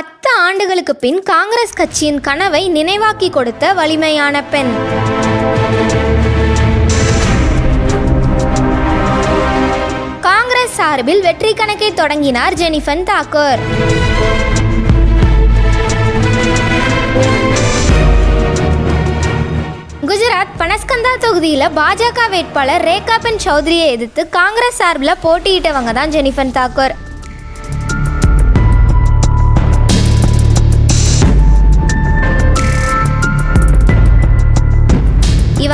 பத்து ஆண்டுகளுக்கு பின் காங்கிரஸ் கட்சியின் கனவை நினைவாக்கி கொடுத்த வலிமையான பெண். காங்கிரஸ் சார்பில் வெற்றி கணக்கை தொடங்கினார் ஜெனிஃபன் தாக்கூர். குஜராத் பனஸ்கந்தா தொகுதியில் பாஜக வேட்பாளர் ரேகாபென் சௌத்ரியை எதிர்த்து காங்கிரஸ் சார்பில் போட்டியிட்டவங்க தான் ஜெனிஃபன் தாக்கூர்.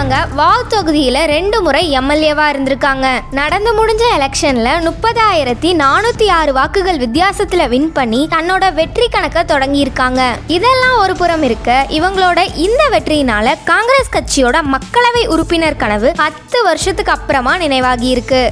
இவங்க வாவ் தொகுதியில் ரெண்டு முறை எம்எல்ஏவாக இருந்திருக்காங்க. நடந்து முடிஞ்ச எலெக்ஷனில் முப்பதாயிரத்தி நானூற்றி ஆறு வாக்குகள் வித்தியாசத்தில் வின் பண்ணி தன்னோட வெற்றி கணக்கை தொடங்கியிருக்காங்க இதெல்லாம் ஒரு புறம் இருக்க இவங்களோட இந்த வெற்றியினால காங்கிரஸ் கட்சியோட மக்களவை உறுப்பினர் கனவு பத்து வருஷத்துக்கு அப்புறமா நினைவாகி இருக்கு.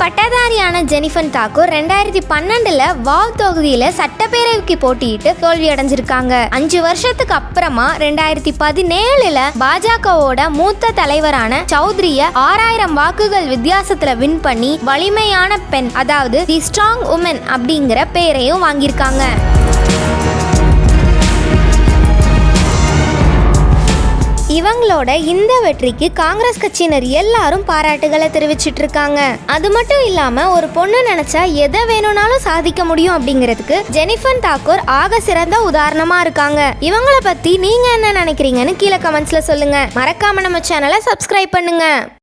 பட்டதாரியான ஜெனிஃபன் தாக்கூர் ரெண்டாயிரத்தி பன்னெண்டுல வாவ் தொகுதியில சட்டப்பேரவைக்கு போட்டியிட்டு தோல்வி அடைஞ்சிருக்காங்க அஞ்சு வருஷத்துக்கு அப்புறமா ரெண்டாயிரத்தி பதினேழுல பாஜகவோட மூத்த தலைவரான சௌத்ரிய ஆறாயிரம் வாக்குகள் வித்தியாசத்துல வின் பண்ணி வலிமையான பெண் அதாவது தி ஸ்ட்ராங் உமன் அப்படிங்கிற பேரையும் வாங்கியிருக்காங்க. இவங்களோட இந்த வெற்றிக்கு காங்கிரஸ் கட்சியினர் எல்லாரும் பாராட்டுகளை தெரிவிச்சிட்டு இருக்காங்க அது மட்டும் இல்லாம ஒரு பொண்ணு நினைச்சா எதை வேணும்னாலும் சாதிக்க முடியும் அப்படிங்கிறதுக்கு ஜெனிஃபன் தாக்கூர் ஆக சிறந்த உதாரணமா இருக்காங்க. இவங்கள பத்தி நீங்க என்ன நினைக்கிறீங்கன்னு கீழே கமெண்ட்ஸ்ல சொல்லுங்க. மறக்காம நம்ம சேனலை சப்ஸ்கிரைப் பண்ணுங்க.